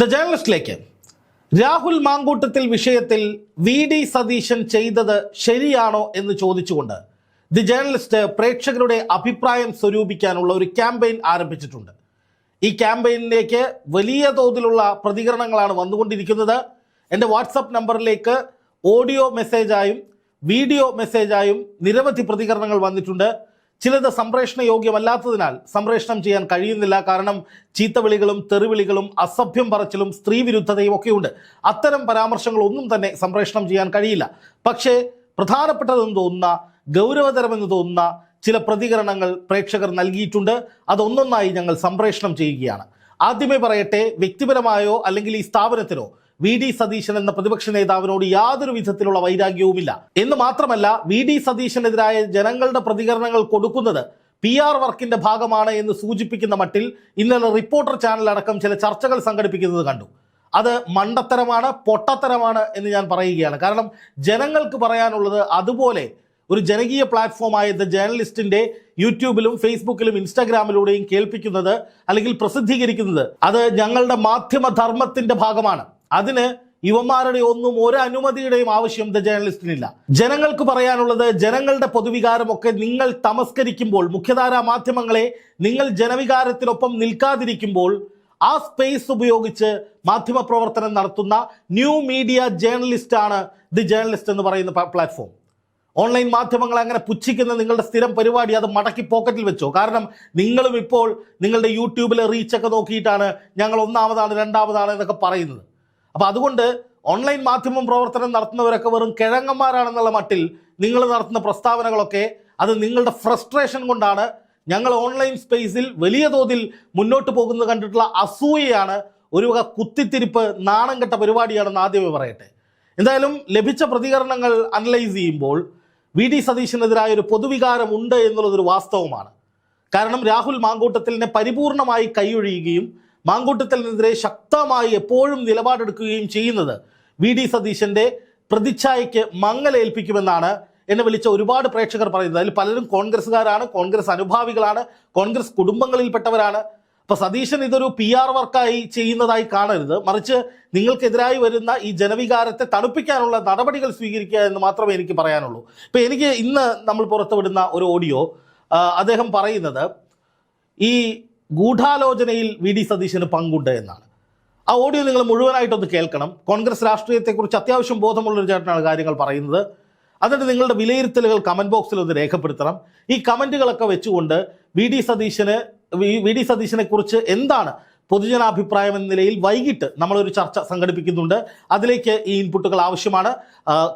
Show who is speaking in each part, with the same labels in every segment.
Speaker 1: The ജേർണലിസ്റ്റിലേക്ക് Rahul Mamkootathil വിഷയത്തിൽ V D Satheesan ചെയ്തത് ശരിയാണോ എന്ന് ചോദിച്ചുകൊണ്ട് ദി ജേർണലിസ്റ്റ് പ്രേക്ഷകരുടെ അഭിപ്രായം സ്വരൂപിക്കാനുള്ള ഒരു ക്യാമ്പയിൻ ആരംഭിച്ചിട്ടുണ്ട്. ഈ ക്യാമ്പയിനിലേക്ക് വലിയ തോതിലുള്ള പ്രതികരണങ്ങളാണ് വന്നുകൊണ്ടിരിക്കുന്നത്. എന്റെ വാട്സപ്പ് നമ്പറിലേക്ക് ഓഡിയോ മെസ്സേജായും വീഡിയോ മെസ്സേജായും നിരവധി പ്രതികരണങ്ങൾ വന്നിട്ടുണ്ട്. ചിലത് സംപ്രേഷണ യോഗ്യമല്ലാത്തതിനാൽ സംപ്രേഷണം ചെയ്യാൻ കഴിയുന്നില്ല. കാരണം ചീത്തവിളികളും തെറിവിളികളും അസഭ്യം പറച്ചിലും സ്ത്രീ വിരുദ്ധതയും ഒക്കെയുണ്ട്. അത്തരം പരാമർശങ്ങളൊന്നും തന്നെ സംപ്രേഷണം ചെയ്യാൻ കഴിയില്ല. പക്ഷേ പ്രധാനപ്പെട്ടതെന്ന് തോന്നുന്ന ഗൗരവതരമെന്ന് തോന്നുന്ന ചില പ്രതികരണങ്ങൾ പ്രേക്ഷകർ നൽകിയിട്ടുണ്ട്. അതൊന്നൊന്നായി ഞങ്ങൾ സംപ്രേഷണം ചെയ്യുകയാണ്. ആദ്യമേ പറയട്ടെ വ്യക്തിപരമായോ അല്ലെങ്കിൽ ഈ സ്ഥാപനത്തിനോ? വി ഡി സതീശൻ എന്ന പ്രതിപക്ഷ നേതാവിനോട് യാതൊരു വിധത്തിലുള്ള വൈരാഗ്യവുമില്ല. എന്ന് മാത്രമല്ല വി ഡി സതീശനെതിരായ ജനങ്ങളുടെ പ്രതികരണങ്ങൾ കൊടുക്കുന്നത് പി ആർ വർക്കിന്റെ ഭാഗമാണ് എന്ന് സൂചിപ്പിക്കുന്ന മട്ടിൽ ഇന്നലെ റിപ്പോർട്ടർ ചാനൽ അടക്കം ചില ചർച്ചകൾ സംഘടിപ്പിക്കുന്നത് കണ്ടു. അത് മണ്ടത്തരമാണ് പൊട്ടത്തരമാണ് എന്ന് ഞാൻ പറയുകയാണ്. കാരണം ജനങ്ങൾക്ക് പറയാനുള്ളത് അതുപോലെ ഒരു ജനകീയ പ്ലാറ്റ്ഫോമായ ദ ജേർണലിസ്റ്റിന്റെ യൂട്യൂബിലും ഫേസ്ബുക്കിലും ഇൻസ്റ്റാഗ്രാമിലൂടെയും കേൾപ്പിക്കുന്നത് അല്ലെങ്കിൽ പ്രസിദ്ധീകരിക്കുന്നത് അത് ഞങ്ങളുടെ മാധ്യമധർമ്മത്തിന്റെ ഭാഗമാണ്. അതിന് യുവന്മാരുടെ ഒന്നും ഒരു അനുമതിയുടെയും ആവശ്യം ദ ജേർണലിസ്റ്റിനില്ല ജനങ്ങൾക്ക് പറയാനുള്ളത് ജനങ്ങളുടെ പൊതുവികാരമൊക്കെ നിങ്ങൾ തമസ്കരിക്കുമ്പോൾ മുഖ്യധാരാ മാധ്യമങ്ങളെ നിങ്ങൾ ജനവികാരത്തിനൊപ്പം നിൽക്കാതിരിക്കുമ്പോൾ ആ സ്പേസ് ഉപയോഗിച്ച് മാധ്യമ പ്രവർത്തനം നടത്തുന്ന ന്യൂ മീഡിയ ജേർണലിസ്റ്റ് ആണ് ദി ജേർണലിസ്റ്റ് എന്ന് പറയുന്ന പ്ലാറ്റ്ഫോം ഓൺലൈൻ മാധ്യമങ്ങൾ അങ്ങനെ പുച്ഛിക്കുന്ന നിങ്ങളുടെ സ്ഥിരം പരിപാടി അത് മടക്കി പോക്കറ്റിൽ വെച്ചോ? കാരണം നിങ്ങളും ഇപ്പോൾ നിങ്ങളുടെ യൂട്യൂബിലെ റീച്ചൊക്കെ നോക്കിയിട്ടാണ് ഞങ്ങൾ ഒന്നാമതാണ് രണ്ടാമതാണ് എന്നൊക്കെ പറയുന്നത്. അപ്പോൾ അതുകൊണ്ട് ഓൺലൈൻ മാധ്യമം പ്രവർത്തനം നടത്തുന്നവരൊക്കെ വെറും കിഴങ്ങന്മാരാണെന്നുള്ള മട്ടിൽ നിങ്ങൾ നടത്തുന്ന പ്രസ്താവനകളൊക്കെ അത് നിങ്ങളുടെ ഫ്രസ്ട്രേഷൻ കൊണ്ടാണ്. ഞങ്ങൾ ഓൺലൈൻ സ്പേസിൽ വലിയ തോതിൽ മുന്നോട്ട് പോകുന്നത് കണ്ടിട്ടുള്ള അസൂയയാണ് ഒരു വക കുത്തിത്തിരിപ്പ് നാണം കെട്ട പരിപാടിയാണെന്ന് ആദ്യമേ പറയട്ടെ. എന്തായാലും ലഭിച്ച പ്രതികരണങ്ങൾ അനലൈസ് ചെയ്യുമ്പോൾ വി ഡി സതീശനെതിരായ ഒരു പൊതുവികാരം ഉണ്ട് എന്നുള്ളതൊരു വാസ്തവമാണ്. കാരണം രാഹുൽ മാങ്കൂട്ടത്തിലിനെ പരിപൂർണമായി കൈയൊഴിയുകയും മാങ്കൂട്ടത്തിനെതിരെ ശക്തമായി എപ്പോഴും നിലപാടെടുക്കുകയും ചെയ്യുന്നത് വി ഡി സതീശന്റെ പ്രതിച്ഛായയ്ക്ക് മങ്ങലേൽപ്പിക്കുമെന്നാണ് എന്നെ വിളിച്ച ഒരുപാട് പ്രേക്ഷകർ പറയുന്നത്. അതിൽ പലരും കോൺഗ്രസ്സുകാരാണ് കോൺഗ്രസ് അനുഭാവികളാണ് കോൺഗ്രസ് കുടുംബങ്ങളിൽപ്പെട്ടവരാണ്. അപ്പൊ സതീശൻ ഇതൊരു പി ആർ വർക്കായി ചെയ്യുന്നതായി കാണരുത്. മറിച്ച് നിങ്ങൾക്കെതിരായി വരുന്ന ഈ ജനവികാരത്തെ തണുപ്പിക്കാനുള്ള നടപടികൾ സ്വീകരിക്കുക എന്ന് മാത്രമേ എനിക്ക് പറയാനുള്ളൂ. ഇപ്പൊ എനിക്ക് ഇന്ന് നമ്മൾ പുറത്തുവിടുന്ന ഒരു ഓഡിയോ അദ്ദേഹം പറയുന്നത് ഈ ഗൂഢാലോചനയിൽ വി ഡി സതീശന് പങ്കുണ്ട് എന്നാണ്. ആ ഓഡിയോ നിങ്ങൾ മുഴുവനായിട്ടൊന്ന് കേൾക്കണം. കോൺഗ്രസ് രാഷ്ട്രീയത്തെക്കുറിച്ച് അത്യാവശ്യം ബോധമുള്ളൊരു ചേട്ടനാണ് കാര്യങ്ങൾ പറയുന്നത്. എന്നിട്ട് നിങ്ങളുടെ വിലയിരുത്തലുകൾ കമന്റ് ബോക്സിൽ ഒന്ന് രേഖപ്പെടുത്തണം. ഈ കമന്റുകളൊക്കെ വെച്ചുകൊണ്ട് വി ഡി സതീശന് വി- ഡി സതീശനെ കുറിച്ച് എന്താണ് പൊതുജനാഭിപ്രായം എന്ന നിലയിൽ വൈകിട്ട് നമ്മളൊരു ചർച്ച സംഘടിപ്പിക്കുന്നുണ്ട്. അതിലേക്ക് ഈ ഇൻപുട്ടുകൾ ആവശ്യമാണ്.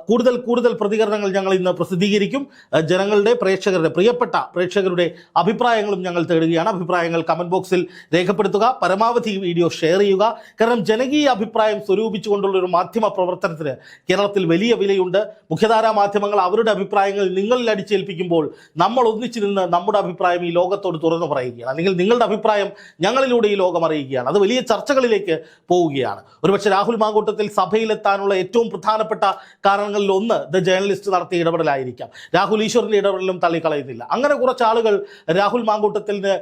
Speaker 1: കൂടുതൽ കൂടുതൽ പ്രതികരണങ്ങൾ ഞങ്ങൾ ഇന്ന് പ്രസിദ്ധീകരിക്കും. ജനങ്ങളുടെ പ്രേക്ഷകരുടെ പ്രിയപ്പെട്ട പ്രേക്ഷകരുടെ അഭിപ്രായങ്ങളും ഞങ്ങൾ തേടുകയാണ്. അഭിപ്രായങ്ങൾ കമന്റ് ബോക്സിൽ രേഖപ്പെടുത്തുക പരമാവധി വീഡിയോ ഷെയർ ചെയ്യുക. കാരണം ജനകീയ അഭിപ്രായം സ്വരൂപിച്ചുകൊണ്ടുള്ള ഒരു മാധ്യമ പ്രവർത്തനത്തിന് കേരളത്തിൽ വലിയ വിലയുണ്ട്. മുഖ്യധാരാ മാധ്യമങ്ങൾ അവരുടെ അഭിപ്രായങ്ങൾ നിങ്ങളിൽ അടിച്ചേൽപ്പിക്കുമ്പോൾ നമ്മൾ ഒന്നിച്ചു നിന്ന് നമ്മുടെ അഭിപ്രായം ഈ ലോകത്തോട് തുറന്നു പറയുകയാണ്. അല്ലെങ്കിൽ നിങ്ങളുടെ അഭിപ്രായം ഞങ്ങളിലൂടെ ഈ ലോകം അറിയുകയാണ് അത് വലിയ ചർച്ചകളിലേക്ക് പോവുകയാണ്. ഒരുപക്ഷെ രാഹുൽ മാങ്കൂട്ടത്തിൽ സഭയിലെത്താനുള്ള ഏറ്റവും പ്രധാനപ്പെട്ട കാരണങ്ങളിൽ ഒന്ന് ദ ജേർണലിസ്റ്റ് നടത്തിയ ഇടപെടലായിരിക്കാം. രാഹുൽ ഈശ്വറിന്റെ ഇടപെടലും തള്ളിക്കളയുന്നില്ല. അങ്ങനെ കുറച്ച് ആളുകൾ രാഹുൽ മാങ്കൂട്ടത്തിന്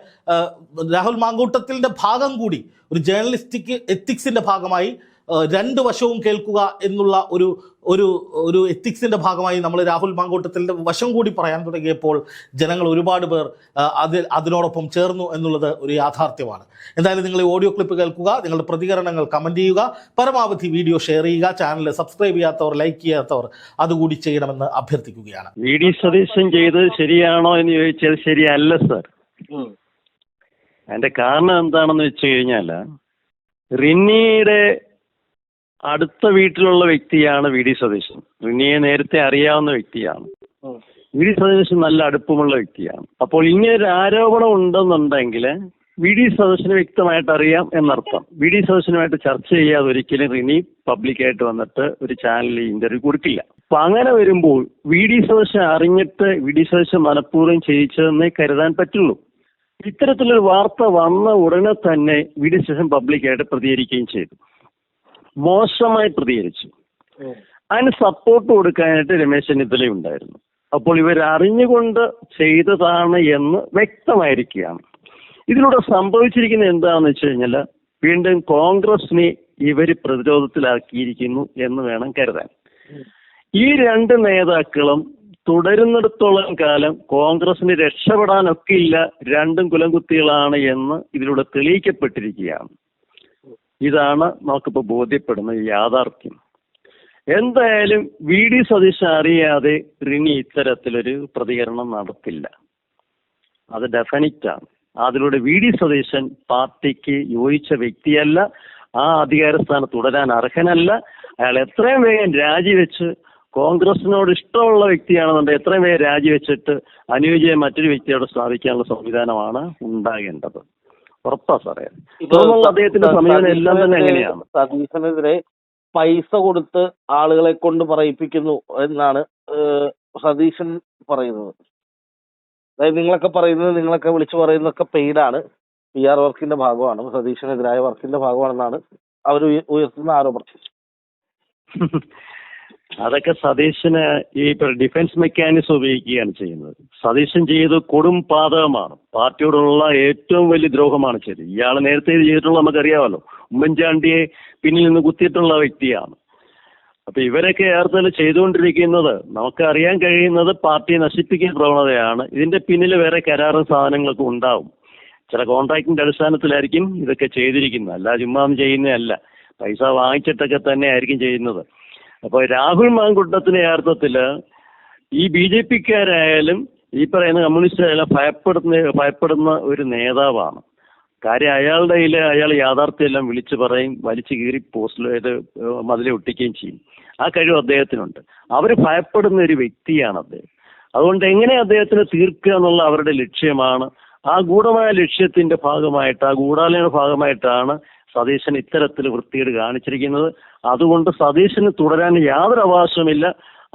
Speaker 1: രാഹുൽ മാങ്കൂട്ടത്തിന്റെ ഭാഗം കൂടി ഒരു ജേർണലിസ്റ്റിക് എത്തിക്സിന്റെ ഭാഗമായി രണ്ട് വശവും കേൾക്കുക എന്നുള്ള ഒരു ഒരു ഒരു എത്തിക്സിന്റെ ഭാഗമായി നമ്മൾ രാഹുൽ മാങ്കോട്ടത്തിന്റെ വശം കൂടി പറയാൻ തുടങ്ങിയപ്പോൾ ജനങ്ങൾ ഒരുപാട് പേർ അതിൽ അതിനോടൊപ്പം ചേർന്നു എന്നുള്ളത് ഒരു യാഥാർത്ഥ്യമാണ്. എന്തായാലും നിങ്ങൾ ഈ ഓഡിയോ ക്ലിപ്പ് കേൾക്കുക നിങ്ങളുടെ പ്രതികരണങ്ങൾ കമന്റ് ചെയ്യുക പരമാവധി വീഡിയോ ഷെയർ ചെയ്യുക ചാനൽ സബ്സ്ക്രൈബ് ചെയ്യാത്തവർ ലൈക്ക് ചെയ്യാത്തവർ അതുകൂടി ചെയ്യണമെന്ന് അഭ്യർത്ഥിക്കുകയാണ്.
Speaker 2: വി ഡി സതീശൻ ചെയ്തത് ശരിയാണോ എന്ന് ചോദിച്ചാൽ ശരിയല്ല സർ അതിന്റെ കാരണം എന്താണെന്ന് വെച്ച് കഴിഞ്ഞാൽ റിന്നിയുടെ അടുത്ത വീട്ടിലുള്ള വ്യക്തിയാണ് വി ഡി സതീശൻ. റിനിയെ നേരത്തെ അറിയാവുന്ന വ്യക്തിയാണ്. വി ഡി സതീശൻ നല്ല അടുപ്പമുള്ള വ്യക്തിയാണ്. അപ്പോൾ ഇങ്ങനെ ഒരു ആരോപണം ഉണ്ടെന്നുണ്ടെങ്കിൽ വി ഡി സതീശന് വ്യക്തമായിട്ട് അറിയാം എന്നർത്ഥം. വി ഡി സതീശനുമായിട്ട് ചർച്ച ചെയ്യാതെ ഒരിക്കലും റിനി പബ്ലിക്കായിട്ട് വന്നിട്ട് ഒരു ചാനലിൽ ഇന്റർവ്യൂ കൊടുക്കില്ല. അപ്പൊ അങ്ങനെ വരുമ്പോൾ വി ഡി സതീശൻ അറിഞ്ഞിട്ട് വി ഡി സതീശൻ മനഃപൂർവം ചെയ്യിച്ചതെന്നേ കരുതാൻ പറ്റുള്ളൂ. ഇത്തരത്തിലൊരു വാർത്ത വന്ന ഉടനെ തന്നെ വി ഡി സതീശൻ പബ്ലിക്കായിട്ട് പ്രതികരിക്കുകയും ചെയ്തു. മോശമായി പ്രതികരിച്ചു. അതിന് സപ്പോർട്ട് കൊടുക്കാനായിട്ട് രമേശ് ചെന്നിത്തല ഉണ്ടായിരുന്നു. അപ്പോൾ ഇവർ അറിഞ്ഞുകൊണ്ട് ചെയ്തതാണ് എന്ന് വ്യക്തമായിരിക്കുകയാണ്. ഇതിലൂടെ സംഭവിച്ചിരിക്കുന്നത് എന്താണെന്ന് വെച്ച് കഴിഞ്ഞാൽ വീണ്ടും കോൺഗ്രസിനെ ഇവർ പ്രതിരോധത്തിലാക്കിയിരിക്കുന്നു എന്ന് വേണം കരുതാൻ. ഈ രണ്ട് നേതാക്കളും തുടരുന്നിടത്തോളം കാലം കോൺഗ്രസിന് രക്ഷപ്പെടാനൊക്കില്ല രണ്ടും കുലംകുത്തികളാണ് എന്ന് ഇതിലൂടെ തെളിയിക്കപ്പെട്ടിരിക്കുകയാണ്. ഇതാണ് നമുക്കിപ്പോൾ ബോധ്യപ്പെടുന്ന യാഥാർത്ഥ്യം. എന്തായാലും വി ഡി സതീശൻ അറിയാതെ റിനി ഇത്തരത്തിലൊരു പ്രതികരണം നടത്തില്ല. അത് ഡെഫിനിറ്റ് ആണ് അതിലൂടെ വി ഡി സതീശൻ പാർട്ടിക്ക് യോജിച്ച വ്യക്തിയല്ല ആ അധികാര സ്ഥാനത്ത് തുടരാൻ അർഹനല്ല. അയാൾ എത്രയും വേഗം രാജിവെച്ച് കോൺഗ്രസിനോട് ഇഷ്ടമുള്ള വ്യക്തിയാണെന്നുണ്ടെങ്കിൽ എത്രയും വേഗം രാജിവെച്ചിട്ട് അനുയോജ്യമായ മറ്റൊരു വ്യക്തിയോട് സ്ഥാപിക്കാനുള്ള സംവിധാനമാണ് ഉണ്ടാകേണ്ടത്. ഉറപ്പാ സാറേ. അദ്ദേഹത്തിന്റെ സമീപനം എല്ലാം തന്നെ എങ്ങനെയാണ്?
Speaker 3: സതീശനെതിരെ പൈസ കൊടുത്ത് ആളുകളെ കൊണ്ട് പറയിപ്പിക്കുന്നു എന്നാണ് സതീശൻ പറയുന്നത്. അതായത് നിങ്ങളൊക്കെ പറയുന്നത് നിങ്ങളൊക്കെ വിളിച്ചു പറയുന്നതൊക്കെ പെയ്ഡാണ്. പി ആർ വർക്കിന്റെ ഭാഗമാണ്. സതീശനെതിരായ വർക്കിന്റെ ഭാഗമാണെന്നാണ് അവർ ഉയർത്തുന്ന ആരോപണം.
Speaker 2: അതൊക്കെ സതീശന് ഈ ഡിഫൻസ് മെക്കാനിസം ഉപയോഗിക്കുകയാണ് ചെയ്യുന്നത്. സതീശൻ ചെയ്ത് കൊടും പാതകമാണ്. പാർട്ടിയോടുള്ള ഏറ്റവും വലിയ ദ്രോഹമാണ് ചെയ്ത് ഇയാൾ നേരത്തെ ചെയ്തിട്ടുള്ള നമുക്കറിയാമല്ലോ. ഉമ്മൻചാണ്ടിയെ പിന്നിൽ നിന്ന് കുത്തിയിട്ടുള്ള വ്യക്തിയാണ്. അപ്പൊ ഇവരൊക്കെ ഏർത്തൽ ചെയ്തുകൊണ്ടിരിക്കുന്നത് നമുക്ക് അറിയാൻ കഴിയുന്നത് പാർട്ടിയെ നശിപ്പിക്കുന്ന പ്രവണതയാണ്. ഇതിന്റെ പിന്നിൽ വേറെ കരാറും സാധനങ്ങളൊക്കെ ഉണ്ടാവും. ചില കോൺട്രാക്ടിന്റെ അടിസ്ഥാനത്തിലായിരിക്കും ഇതൊക്കെ ചെയ്തിരിക്കുന്നത്. അല്ല ചുമ്മാ ചെയ്യുന്നതല്ല. പൈസ വാങ്ങിച്ചിട്ടൊക്കെ തന്നെ ആയിരിക്കും ചെയ്യുന്നത്. അപ്പോൾ രാഹുൽ മാങ്കുട്ടത്തിന് യഥാർത്ഥത്തിൽ ഈ ബി ജെ പിക്കാരായാലും ഈ പറയുന്ന കമ്മ്യൂണിസ്റ്റുകാരെല്ലാം ഭയപ്പെടുന്ന ഭയപ്പെടുന്ന ഒരു നേതാവാണ്. കാര്യം അയാളുടെ കയ്യിൽ അയാൾ യാഥാർത്ഥ്യമെല്ലാം വിളിച്ചു പറയും വലിച്ചു കീറി പോസ്റ്റിൽ മതിലെ ഒട്ടിക്കുകയും ചെയ്യും. ആ കഴിവ് അദ്ദേഹത്തിനുണ്ട്. അവർ ഭയപ്പെടുന്ന ഒരു വ്യക്തിയാണ് അദ്ദേഹം. അതുകൊണ്ട് എങ്ങനെ അദ്ദേഹത്തിന് തീർക്കുക എന്നുള്ള അവരുടെ ലക്ഷ്യമാണ്. ആ ഗൂഢമായ ലക്ഷ്യത്തിന്റെ ഭാഗമായിട്ട് ആ ഗൂഢാലയുടെ ഭാഗമായിട്ടാണ് സതീശൻ ഇത്തരത്തിൽ വൃത്തികേട് കാണിച്ചിരിക്കുന്നത്. അതുകൊണ്ട് സതീശന് തുടരാൻ യാതൊരു അവകാശവുമില്ല.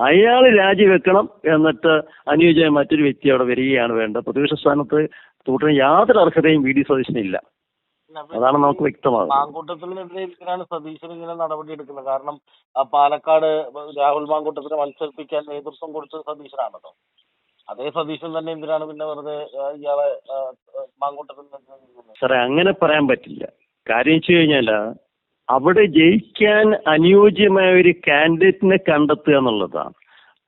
Speaker 2: അയാൾ രാജിവെക്കണം എന്നിട്ട് അനുയോജ്യമായ മറ്റൊരു വ്യക്തി അവിടെ വരികയാണ് വേണ്ടത്. പ്രതിപക്ഷ സ്ഥാനത്ത് തുടരാൻ യാതൊരു അർഹതയും വി. ഡി. സതീശനില്ല അതാണ് നമുക്ക് വ്യക്തമാകുന്നത്.
Speaker 3: മാങ്കൂട്ടത്തിനെതിരെ എന്തിനാണ് സതീശൻ ഇങ്ങനെ നടപടി എടുക്കുന്നത്. കാരണം പാലക്കാട് രാഹുൽ മാങ്കൂട്ടത്തിനെ മത്സരിപ്പിക്കാൻ നേതൃത്വം കൊടുത്തത് സതീശനാണല്ലോ. അതേ സതീശൻ തന്നെ എന്തിനാണ് പിന്നെ വെറുതെ ഇയാളെ മാങ്കൂട്ടത്തിൽ
Speaker 2: സാറേ അങ്ങനെ പറയാൻ പറ്റില്ല. കാര്യം വെച്ച് കഴിഞ്ഞാൽ അവിടെ ജയിക്കാൻ അനുയോജ്യമായ ഒരു കാൻഡിഡേറ്റിനെ കണ്ടെത്തുക എന്നുള്ളതാണ്.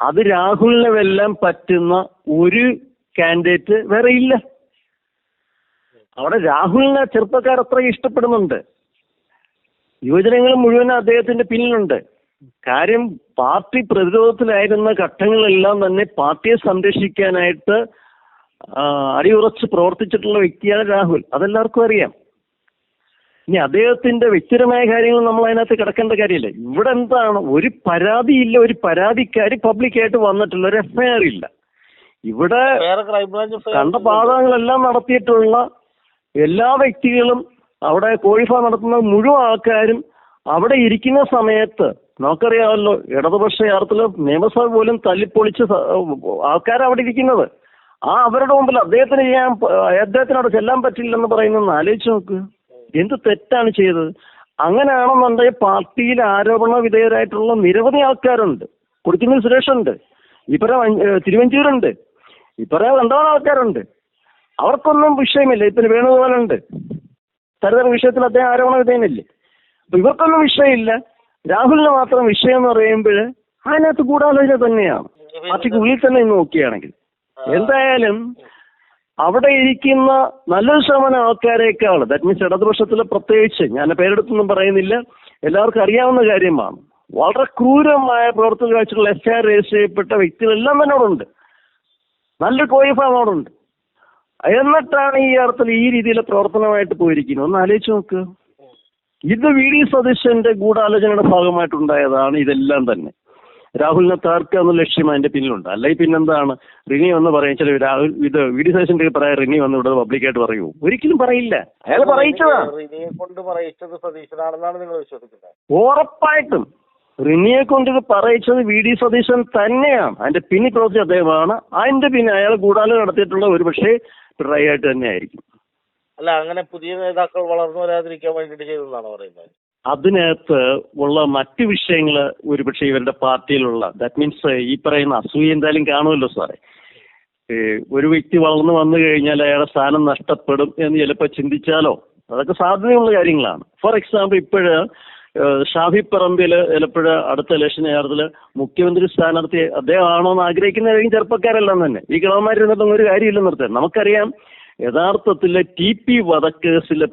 Speaker 2: അത് രാഹുലിനെ വെല്ലാൻ പറ്റുന്ന ഒരു കാൻഡിഡേറ്റ് വേറെ ഇല്ല. അവിടെ രാഹുലിനെ ചെറുപ്പക്കാർ അത്ര ഇഷ്ടപ്പെടുന്നുണ്ട്. യുവജനങ്ങൾ മുഴുവൻ അദ്ദേഹത്തിന്റെ പിന്നിലുണ്ട്. കാര്യം പാർട്ടി പ്രതിരോധത്തിലായിരുന്ന ഘട്ടങ്ങളെല്ലാം തന്നെ പാർട്ടിയെ സംരക്ഷിക്കാനായിട്ട് അടിയുറച്ച് പ്രവർത്തിച്ചിട്ടുള്ള വ്യക്തിയാണ് രാഹുൽ. അതെല്ലാവർക്കും അറിയാം. ഇനി അദ്ദേഹത്തിന്റെ വ്യക്തിപരമായ കാര്യങ്ങൾ നമ്മൾ അതിനകത്ത് കിടക്കേണ്ട കാര്യമില്ല. ഇവിടെ എന്താണ്? ഒരു പരാതിയില്ല ഒരു പരാതിക്കാരി പബ്ലിക്കായിട്ട് വന്നിട്ടില്ല ഒരു എഫ്ഐആർ ഇല്ല. ഇവിടെ കണ്ട പാതകങ്ങളെല്ലാം നടത്തിയിട്ടുള്ള എല്ലാ വ്യക്തികളും അവിടെ കോഴിഫാം നടത്തുന്ന മുഴുവൻ ആൾക്കാരും അവിടെ ഇരിക്കുന്ന സമയത്ത് നമുക്കറിയാമല്ലോ ഇടതുപക്ഷ യാത്രത്തിൽ നിയമസഭ പോലും തല്ലിപ്പൊളിച്ച് ആൾക്കാർ അവിടെ ഇരിക്കുന്നത്. ആ അവരുടെ മുമ്പിൽ അദ്ദേഹത്തിന് ചെയ്യാൻ അദ്ദേഹത്തിന് അവിടെ ചെല്ലാൻ പറ്റില്ലെന്ന് പറയുന്നത് ആലോചിച്ച് നോക്ക്. എന്ത് തെറ്റാണ് ചെയ്തത്? അങ്ങനെയാണെന്നുണ്ടെങ്കിൽ പാർട്ടിയിൽ ആരോപണ വിധേയരായിട്ടുള്ള നിരവധി ആൾക്കാരുണ്ട്. കൊടിക്കുന്നിൽ സുരേഷ് ഉണ്ട് പറയാം തിരുവഞ്ചൂരുണ്ട്. ഇപ്പറ രണ്ടോളം ആൾക്കാരുണ്ട്. അവർക്കൊന്നും വിഷയമില്ല. ഇപ്പം വേണുഗോപാലുണ്ട്. തരതര വിഷയത്തിൽ അദ്ദേഹം ആരോപണ വിധേയനല്ലേ? അപ്പൊ ഇവർക്കൊന്നും വിഷയമില്ല. രാഹുലിന് മാത്രം വിഷയം എന്ന് പറയുമ്പോൾ അതിനകത്ത് ഗൂഢാലോചന തന്നെയാണ്. പാർട്ടിക്ക് ഉള്ളിൽ തന്നെ നോക്കുകയാണെങ്കിൽ. എന്തായാലും അവിടെ ഇരിക്കുന്ന നല്ലൊരു ശതമാനം ആൾക്കാരെക്കാൾ ദാറ്റ് മീൻസ് ഇടതുപക്ഷത്തിൽ പ്രത്യേകിച്ച് ഞാൻ പേരെടുത്തൊന്നും പറയുന്നില്ല. എല്ലാവർക്കും അറിയാവുന്ന കാര്യമാണ്. വളരെ ക്രൂരമായ പ്രവർത്തന കാഴ്ചകൾ എഫ് ഐ ആർ രജിസ്റ്റർ ചെയ്യപ്പെട്ട വ്യക്തികളെല്ലാം തന്നെ അവിടെ ഉണ്ട് നല്ല കോയിഫാം അവിടെ ഉണ്ട് എന്നിട്ടാണ് ഈ അർത്ഥത്തിൽ ഈ രീതിയിലെ പ്രവർത്തനമായിട്ട് പോയിരിക്കുന്നത്. ഒന്ന് ആലോചിച്ച് നോക്ക്. ഇത് വി ഡി സതീശന്റെ ഗൂഢാലോചനയുടെ ഭാഗമായിട്ടുണ്ടായതാണ് ഇതെല്ലാം തന്നെ. രാഹുലിനെ തകർക്കുക എന്ന ലക്ഷ്യം അതിന്റെ പിന്നിലുണ്ട്. അല്ലെങ്കിൽ പിന്നെന്താണ്? റിനി എന്ന് പറയും ചില രാഹുൽ ഇത് വി ഡി സതീശന്റെ പറയാം റിനി വന്ന് ഇവിടെ പബ്ലിക്കായിട്ട് പറയൂ. ഒരിക്കലും പറയില്ല. അയാൾ പറയിച്ചതാ.
Speaker 3: റിനിയെ കൊണ്ട് പറയിച്ചത് സതീശനാണെന്നാണ് നിങ്ങൾ വിശ്വസിക്കുന്നത്.
Speaker 2: ഉറപ്പായിട്ടും. റിനിയെ കൊണ്ട് ഇത് പറയിച്ചത് വി ഡി സതീശൻ തന്നെയാണ്. അതിന്റെ പിന്നി പ്രവർത്തിച്ച അദ്ദേഹമാണ്. അതിന്റെ പിന്നെ അയാൾ ഗൂഢാലോചന നടത്തിയിട്ടുള്ള ഒരു പക്ഷേ പിണറായി ആയിട്ട് തന്നെ ആയിരിക്കും
Speaker 3: അല്ല അങ്ങനെ പുതിയ നേതാക്കൾ വളർന്നു വരാതിരിക്കാൻ വേണ്ടിയിട്ട് ചെയ്തതെന്നാണ് പറയുന്നത്?
Speaker 2: അതിനകത്ത് ഉള്ള മറ്റ് വിഷയങ്ങൾ ഒരുപക്ഷെ ഇവരുടെ പാർട്ടിയിലുള്ള ദാറ്റ് മീൻസ് ഈ പറയുന്ന അസൂയ എന്തായാലും കാണുമല്ലോ സാറേ. ഒരു വ്യക്തി വളർന്നു വന്നു കഴിഞ്ഞാൽ അയാളുടെ സ്ഥാനം നഷ്ടപ്പെടും എന്ന് ചിലപ്പോൾ ചിന്തിച്ചാലോ? അതൊക്കെ സാധ്യതയുള്ള കാര്യങ്ങളാണ്. ഫോർ എക്സാമ്പിൾ ഇപ്പോഴ് ഷാഫി പറമ്പിൽ ചിലപ്പോൾ അടുത്ത ഇലക്ഷൻ യഥാർത്ഥത്തിൽ മുഖ്യമന്ത്രി സ്ഥാനാർത്ഥി അദ്ദേഹം ആണോ എന്ന് ആഗ്രഹിക്കുന്നതായിരിക്കും ചെറുപ്പക്കാരെല്ലാം തന്നെ. ഈ കിളവന്മാരിരുന്നിട്ടൊന്നും ഒരു കാര്യമില്ലെന്ന് നിർത്താൻ നമുക്കറിയാം യഥാർത്ഥത്തിൽ ടി പി വധക്കേസിലെ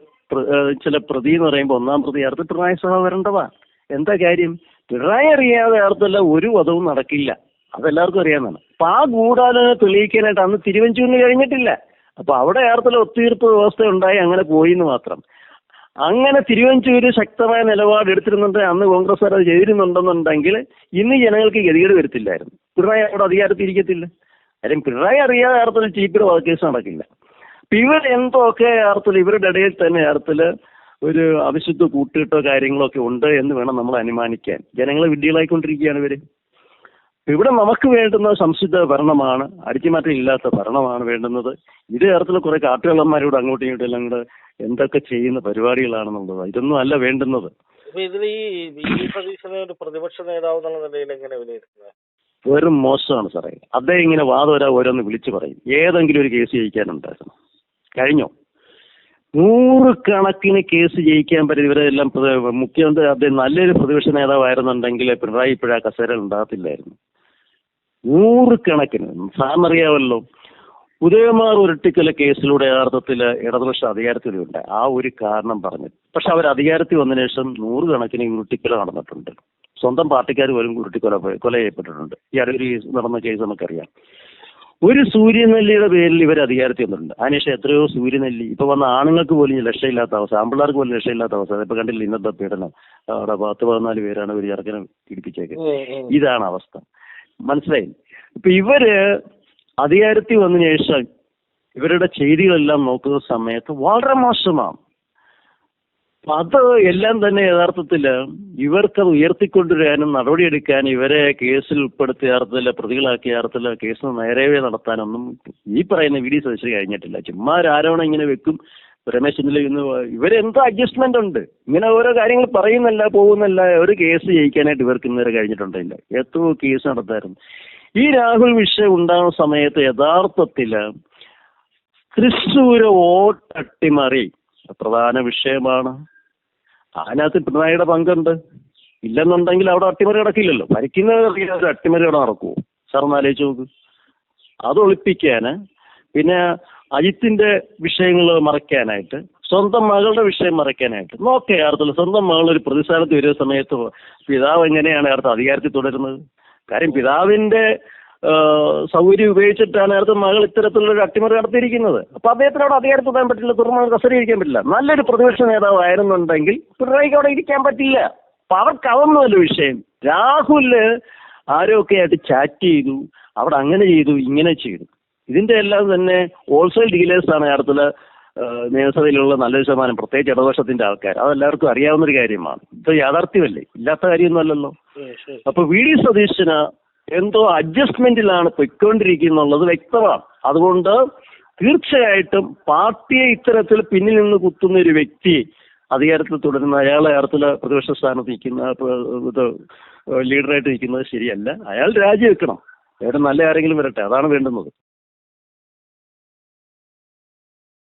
Speaker 2: ചില പ്രതി എന്ന് പറയുമ്പോൾ ഒന്നാം പ്രതി അടുത്ത് പിണറായി സഭ വരേണ്ടതാ. എന്താ കാര്യം? പിണറായി അറിയാതെ അടുത്തല്ല ഒരു വധവും നടക്കില്ല. അതെല്ലാവർക്കും അറിയാവുന്നതാണ്. അപ്പൊ ആ ഗൂഢാലോചന തെളിയിക്കാനായിട്ട് അന്ന് തിരുവഞ്ചൂരിന് കഴിഞ്ഞിട്ടില്ല. അപ്പൊ അവിടെ യഥാർത്ഥത്തിൽ ഒത്തുതീർപ്പ് വ്യവസ്ഥ ഉണ്ടായി അങ്ങനെ പോയി എന്ന് മാത്രം. അങ്ങനെ തിരുവഞ്ചൂര് ശക്തമായ നിലപാട് എടുത്തിരുന്നുണ്ട്. അന്ന് കോൺഗ്രസ് അത് ചെയ്തിരുന്നുണ്ടെന്നുണ്ടെങ്കിൽ ഇന്ന് ജനങ്ങൾക്ക് ഗതികേട് വരുത്തില്ലായിരുന്നു. പിണറായി അവിടെ അധികാരത്തിൽ ഇരിക്കത്തില്ല കാര്യം പിണറായി അറിയാതെ യഥാർത്ഥത്തിൽ ചീപ്പിയുടെ വധക്കേസ് നടക്കില്ല. ഇവർ എന്തൊക്കെ അർത്ഥത്തിൽ ഇവരുടെ ഇടയിൽ തന്നെ അർത്ഥത്തിൽ ഒരു അവിശുദ്ധ കൂട്ടുകെട്ടോ കാര്യങ്ങളോ ഒക്കെ ഉണ്ട് എന്ന് വേണം നമ്മൾ അനുമാനിക്കാൻ. ജനങ്ങളെ വിഡ്ഢികളായിക്കൊണ്ടിരിക്കുകയാണ് ഇവർ. ഇവിടെ നമുക്ക് വേണ്ടുന്ന സംശുദ്ധ ഭരണമാണ് അടിച്ചുമാറ്റം ഇല്ലാത്ത ഭരണമാണ് വേണ്ടുന്നത്. ഇത് അർത്ഥത്തിൽ കുറെ കാട്ടുകള്ളന്മാരോട് അങ്ങോട്ടും ഇങ്ങോട്ടും എല്ലാം കൂടെ എന്തൊക്കെ ചെയ്യുന്ന പരിപാടികളാണെന്നുള്ളത്. ഇതൊന്നും അല്ല വേണ്ടുന്നത്.
Speaker 3: ഇതിൽ ഈ ഒരു പ്രതിപക്ഷ നേതാവ് എന്നുള്ള നിലയിൽ എങ്ങനെ വിലയിരുത്തുന്നത്
Speaker 2: വെറും മോശമാണ് സാറേ. അദ്ദേഹം ഇങ്ങനെ വാദം വാദോരാ ഓരോന്ന് വിളിച്ചു പറയും. ഏതെങ്കിലും ഒരു കേസ് ജയിക്കാനുണ്ടായിരുന്നു. കഴിഞ്ഞോ. നൂറുകണക്കിന് കേസ് ജയിക്കാൻ പറ്റും ഇവരെല്ലാം മുഖ്യമന്ത്രി അദ്ദേഹം നല്ലൊരു പ്രതിപക്ഷ നേതാവായിരുന്നുണ്ടെങ്കിൽ പിണറായി ഇപ്പോഴാ കസേര ഉണ്ടാകത്തില്ലായിരുന്നു. നൂറുകണക്കിന് സാറിനറിയാമല്ലോ ഉദയമാർ ഉരുട്ടിക്കല കേസിലൂടെ യഥാർത്ഥത്തിൽ ഇടതുപക്ഷ അധികാരത്തിലുണ്ട് ആ ഒരു കാരണം പറഞ്ഞു. പക്ഷെ അവർ അധികാരത്തിൽ വന്നതിന് ശേഷം നൂറുകണക്കിന് ഉരുട്ടിക്കല നടന്നിട്ടുണ്ട്. സ്വന്തം പാർട്ടിക്കാർ പോലും ഉരുട്ടിക്കൊല കൊല ചെയ്യപ്പെട്ടിട്ടുണ്ട്. ഈ കേസ് നടന്ന കേസ് നമുക്കറിയാം. ഒരു സൂര്യനെല്ലിയുടെ പേരിൽ ഇവർ അധികാരത്തിൽ വന്നിട്ടുണ്ട്. അതിനുശേഷം എത്രയോ സൂര്യനെല്ലി. ഇപ്പൊ വന്ന ആണുങ്ങൾക്ക് പോലും രക്ഷയില്ലാത്ത അവസ്ഥ. ആമ്പിള്ളേർക്ക് പോലും രക്ഷയില്ലാത്ത അവസ്ഥ. ഇപ്പൊ കണ്ടില്ല ഇന്നത്തെ പീഡനം? അവിടെ പത്ത് പതിനാല് പേരാണ് ഒരു ചെറുക്കനെ പീഡിപ്പിച്ചേക്ക്. ഇതാണ് അവസ്ഥ. മനസ്സിലായി? ഇപ്പൊ ഇവർ അധികാരത്തിൽ വന്നതിന് ശേഷം ഇവരുടെ ചെയ്തികളെല്ലാം നോക്കുന്ന സമയത്ത് വളരെ മോശമാണ്. അത് എല്ലാം തന്നെ യഥാർത്ഥത്തിൽ ഇവർക്കത് ഉയർത്തിക്കൊണ്ടുവരാനും നടപടിയെടുക്കാൻ ഇവരെ കേസിൽ ഉൾപ്പെടുത്തി യഥാർത്ഥത്തിൽ പ്രതികളാക്കി യഥാർത്ഥത്തിൽ കേസ് നേരെവേ നടത്താനൊന്നും ഈ പറയുന്ന വി ഡി സതീശന് കഴിഞ്ഞിട്ടില്ല. ചുമ്മാ ഒരു ആരോപണം ഇങ്ങനെ വെക്കും. രമേശ് ചെന്നിത്തല ഇന്ന് ഇവരെന്തോ അഡ്ജസ്റ്റ്മെന്റ് ഉണ്ട്. ഇങ്ങനെ ഓരോ കാര്യങ്ങൾ പറയുന്നല്ല പോകുന്നല്ല ഒരു കേസ് ജയിക്കാനായിട്ട് ഇവർക്ക് ഇന്നേരെ കഴിഞ്ഞിട്ടുണ്ടില്ല എത്രയോ കേസ് നടത്തായിരുന്നു. ഈ രാഹുൽ വിഷയം ഉണ്ടാകുന്ന സമയത്ത് യഥാർത്ഥത്തിൽ തൃശ്ശൂര് വോട്ടട്ടിമറി പ്രധാന വിഷയമാണ്. അതിനകത്ത് പിണറായിയുടെ പങ്കുണ്ട്. ഇല്ലെന്നുണ്ടെങ്കിൽ അവിടെ അട്ടിമറി നടക്കില്ലല്ലോ. ഭരിക്കുന്നവർ അട്ടിമറി അവിടെ നടക്കുമോ സാർ ഒന്ന് ആലോചിച്ച് നോക്ക്. അത് ഒളിപ്പിക്കാന് പിന്നെ അജിത്തിന്റെ വിഷയങ്ങൾ മറയ്ക്കാനായിട്ട് സ്വന്തം മകളുടെ വിഷയം മറയ്ക്കാനായിട്ട് നോക്കേ യഥാർത്ഥത്തിൽ സ്വന്തം മകൾ ഒരു പ്രതിസ്ഥാനത്ത് വരുന്ന സമയത്ത് പിതാവ് എങ്ങനെയാണ് അർത്ഥം അധികാരത്തിൽ തുടരുന്നത്? കാര്യം പിതാവിന്റെ സൗകര്യം ഉപയോഗിച്ചിട്ടാണ് നേരത്തെ മകൾ ഇത്തരത്തിലുള്ള ഒരു അട്ടിമറി നടത്തിയിരിക്കുന്നത്. അപ്പൊ അദ്ദേഹത്തിന് അവിടെ അധികാരത്തിൽ തുടരാൻ പറ്റില്ല തുടർന്ന് കസ്റ്റഡി ഇരിക്കാൻ പറ്റില്ല. നല്ലൊരു പ്രതിപക്ഷ നേതാവ് ആയിരുന്നുണ്ടെങ്കിൽ പിണറായിക്ക് അവിടെ ഇരിക്കാൻ പറ്റില്ല. അപ്പൊ അവർക്ക് അതൊന്നുമല്ല വിഷയം. രാഹുൽ ആരൊക്കെ ആയിട്ട് ചാറ്റ് ചെയ്തു അവിടെ അങ്ങനെ ചെയ്തു ഇങ്ങനെ ചെയ്തു. ഇതിന്റെ എല്ലാം തന്നെ ഹോൾസെയിൽ ഡീലേഴ്സ് ആണ് നിയമസഭയിലുള്ള നല്ലൊരു ശതമാനം പ്രത്യേകിച്ച് ഇടതുപക്ഷത്തിന്റെ ആൾക്കാർ. അതെല്ലാവർക്കും അറിയാവുന്ന ഒരു കാര്യമാണ്. ഇത് യാഥാർത്ഥ്യമല്ലേ? ഇല്ലാത്ത കാര്യമൊന്നുമല്ലല്ലോ. അപ്പൊ വി ഡി സതീശന് എന്തോ അഡ്ജസ്റ്റ്മെന്റിലാണ് പൊയ്ക്കൊണ്ടിരിക്കുന്നുള്ളത് വ്യക്തമാണ്. അതുകൊണ്ട് തീർച്ചയായിട്ടും പാർട്ടിയെ ഇത്തരത്തിൽ പിന്നിൽ നിന്ന് കുത്തുന്ന ഒരു വ്യക്തി അധികാരത്തിൽ തുടരുന്ന അയാളെ അർത്ഥത്തിൽ പ്രതിപക്ഷ സ്ഥാനത്ത് നിൽക്കുന്ന ഇത് ലീഡറായിട്ട് നിൽക്കുന്നത് ശരിയല്ല. അയാൾ രാജിവെക്കണം. വേറെ നല്ല ആരെങ്കിലും വരട്ടെ. അതാണ് വേണ്ടുന്നത്.